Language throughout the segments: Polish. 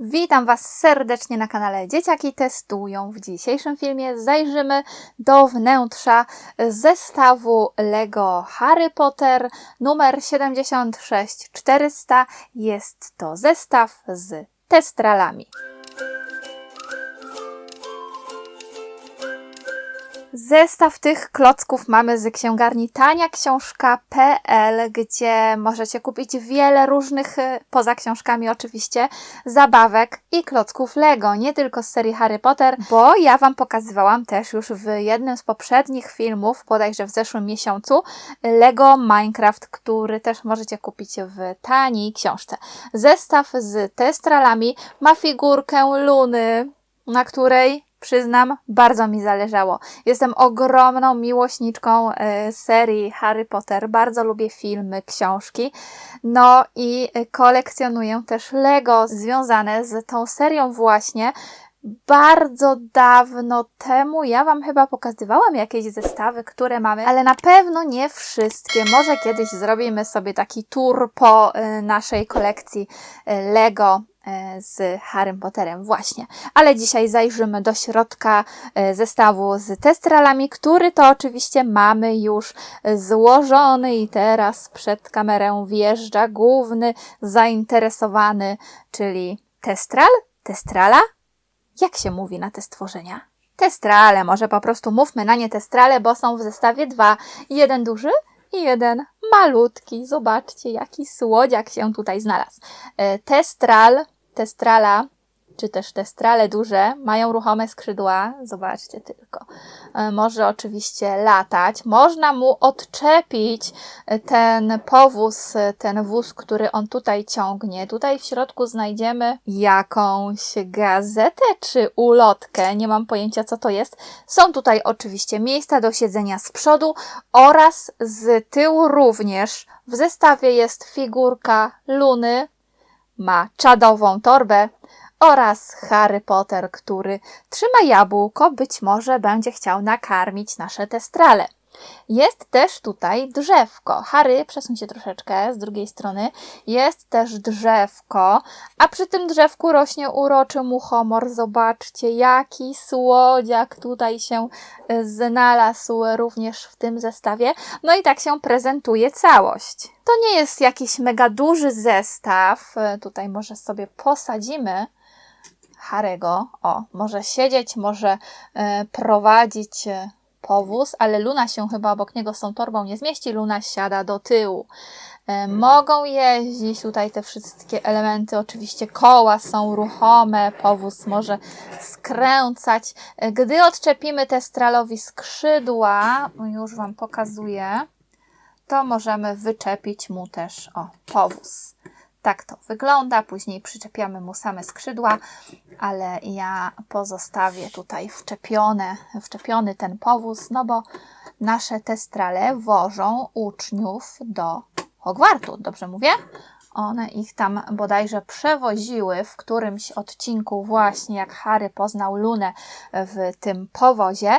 Witam Was serdecznie na kanale Dzieciaki Testują. W dzisiejszym filmie zajrzymy do wnętrza zestawu LEGO Harry Potter numer 76400. Jest to zestaw z testralami. Zestaw tych klocków mamy z księgarni taniaksiążka.pl, gdzie możecie kupić wiele różnych, y, poza książkami oczywiście, zabawek i klocków Lego, nie tylko z serii Harry Potter, bo ja Wam pokazywałam też już w jednym z poprzednich filmów, bodajże w zeszłym miesiącu, Lego Minecraft, który też możecie kupić w taniej książce. Zestaw z testralami ma figurkę Luny, na której przyznam, bardzo mi zależało. Jestem ogromną miłośniczką e, serii Harry Potter. Bardzo lubię filmy, książki. No i kolekcjonuję też Lego związane z tą serią właśnie. Bardzo dawno temu ja Wam chyba pokazywałam jakieś zestawy, które mamy, ale na pewno nie wszystkie. Może kiedyś zrobimy sobie taki tour po e, naszej kolekcji e, Lego z Harrym Potterem właśnie. Ale dzisiaj zajrzymy do środka e, zestawu z testralami, który to oczywiście mamy już złożony i teraz przed kamerę wjeżdża główny zainteresowany, czyli testral, testrala. Jak się mówi na te stworzenia? Testrale, może po prostu mówmy na nie testrale, bo są w zestawie dwa. Jeden duży i jeden malutki. Zobaczcie, jaki słodziak się tutaj znalazł. E, Testral, testrala, czy też testrale duże, mają ruchome skrzydła. Zobaczcie tylko. E, Może oczywiście latać. Można mu odczepić e, ten powóz, e, ten wóz, który on tutaj ciągnie. Tutaj w środku znajdziemy jakąś gazetę czy ulotkę. Nie mam pojęcia, co to jest. Są tutaj oczywiście miejsca do siedzenia z przodu oraz z tyłu również. W zestawie jest figurka Luny, ma czadową torbę oraz Harry Potter, który trzyma jabłko, być może będzie chciał nakarmić nasze testrale. Jest też tutaj drzewko. Harry, przesuń się troszeczkę z drugiej strony. Jest też drzewko, a przy tym drzewku rośnie uroczy muchomor. Zobaczcie, jaki słodziak tutaj się e, znalazł również w tym zestawie. No i tak się prezentuje całość. To nie jest jakiś mega duży zestaw. E, Tutaj może sobie posadzimy Harego. O, może siedzieć, może e, prowadzić powóz, ale Luna się chyba obok niego z tą torbą nie zmieści. Luna siada do tyłu. E, mogą jeździć tutaj te wszystkie elementy. Oczywiście koła są ruchome, powóz może skręcać. E, Gdy odczepimy testralowi skrzydła, już Wam pokazuję, to możemy wyczepić mu też o powóz. Tak to wygląda. Później przyczepiamy mu same skrzydła, ale ja pozostawię tutaj wczepione, wczepiony ten powóz, no bo nasze testrale wożą uczniów do Hogwartu. Dobrze mówię? One ich tam bodajże przewoziły w którymś odcinku, właśnie jak Harry poznał Lunę w tym powozie.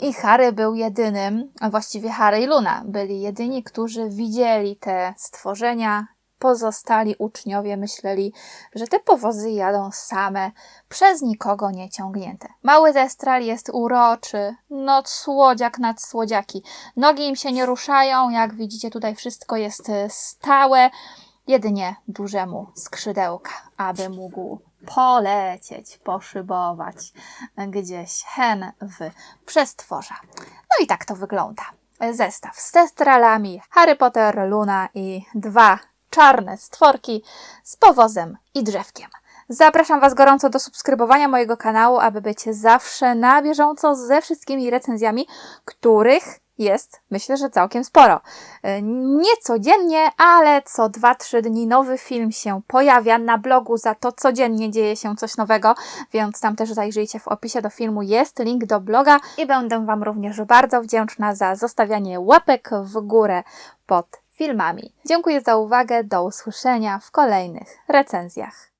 I Harry był jedynym, właściwie Harry i Luna byli jedyni, którzy widzieli te stworzenia. Pozostali uczniowie myśleli, że te powozy jadą same, przez nikogo nie ciągnięte. Mały destral jest uroczy, no słodziak nad słodziaki. Nogi im się nie ruszają, jak widzicie tutaj wszystko jest e, stałe jedynie dużemu skrzydełka, aby mógł polecieć, poszybować gdzieś hen w przestworza. No i tak to wygląda. Zestaw z testralami, Harry Potter, Luna i dwa czarne stworki z powozem i drzewkiem. Zapraszam Was gorąco do subskrybowania mojego kanału, aby być zawsze na bieżąco ze wszystkimi recenzjami, których jest, myślę, że całkiem sporo. E, Nie codziennie, ale co 2-3 dni nowy film się pojawia na blogu, za to codziennie dzieje się coś nowego, więc tam też zajrzyjcie w opisie do filmu, jest link do bloga i będę Wam również bardzo wdzięczna za zostawianie łapek w górę pod filmami. Dziękuję za uwagę, do usłyszenia w kolejnych recenzjach.